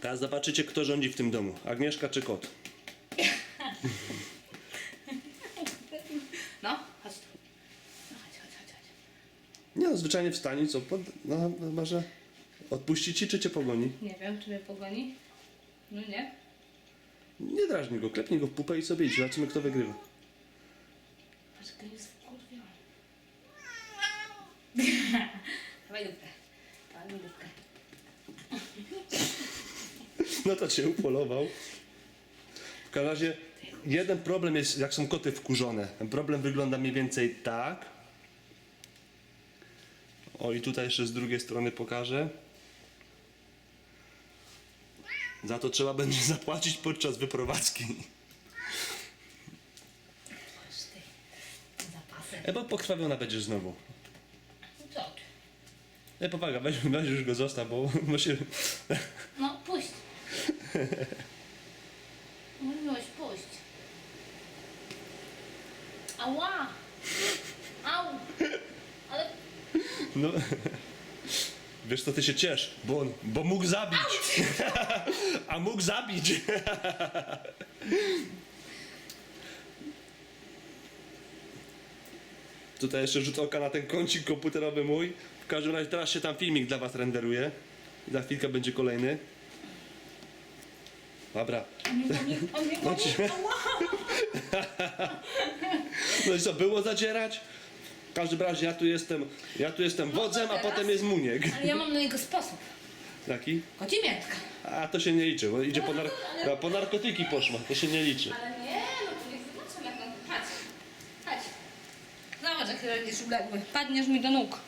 Teraz zobaczycie, kto rządzi w tym domu. Agnieszka czy kot? No, chodź tu. No, chodź, chodź, chodź, chodź. Nie no, zwyczajnie wstani, co? Pod... No, może odpuści ci, czy cię pogoni? Nie wiem, czy mnie pogoni. No nie. Nie drażnij go, klepnij go w pupę i sobie idź. Zobaczymy, kto wygrywa. Patrz, to jest wkurwiony. Dawaj dupkę. Dawaj mi dupkę. No to cię upolował. W każdym razie jeden problem jest, jak są koty wkurzone. Ten problem wygląda mniej więcej tak. O i tutaj jeszcze z drugiej strony pokażę. Za to trzeba będzie zapłacić podczas wyprowadzki. Masz ty. Zapasy. E, bo pokrwawiona będziesz znowu. Co ty? E, powaga, weź, weź już go zostaw, bo, bo się... No. Mówiłeś, puść. Ała! Au! Ale No. Wiesz co, ty się ciesz, bo, on, bo mógł zabić. A mógł zabić. Tutaj jeszcze rzut oka na ten kącik komputerowy mój. W każdym razie teraz się tam filmik dla was renderuje. Za chwilkę będzie kolejny. Dobra. on mnie goni. Chodź. No i co, było zadzierać? W każdym razie ja tu jestem, ja tu jestem wodzem, a teraz? potem jest muniek. Ale ja mam na niego sposób. Taki? Kocimiętka. A to się nie liczy, bo idzie po, nar- ale- po narkotyki poszła, to się nie liczy. Ale nie, no to niech zobaczę jak on... Chodź. Chodź. Zobacz jak będziesz uległy. Padniesz mi do nóg.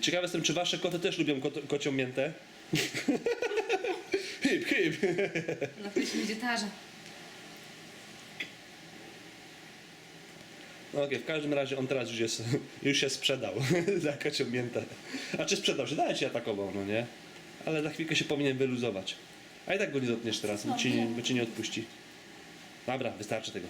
Ciekawy jestem, czy wasze koty też lubią kot- kocią miętę? hip, hip. Na prysznic dzietarza. No Okej, w każdym razie on teraz już jest, już się sprzedał za kocią miętę. A czy sprzedał się? Daje ci atakował, no nie? Ale za chwilkę się powinien wyluzować. A i tak go nie dotkniesz teraz, bo ci, bo ci nie odpuści. Dobra, wystarczy tego.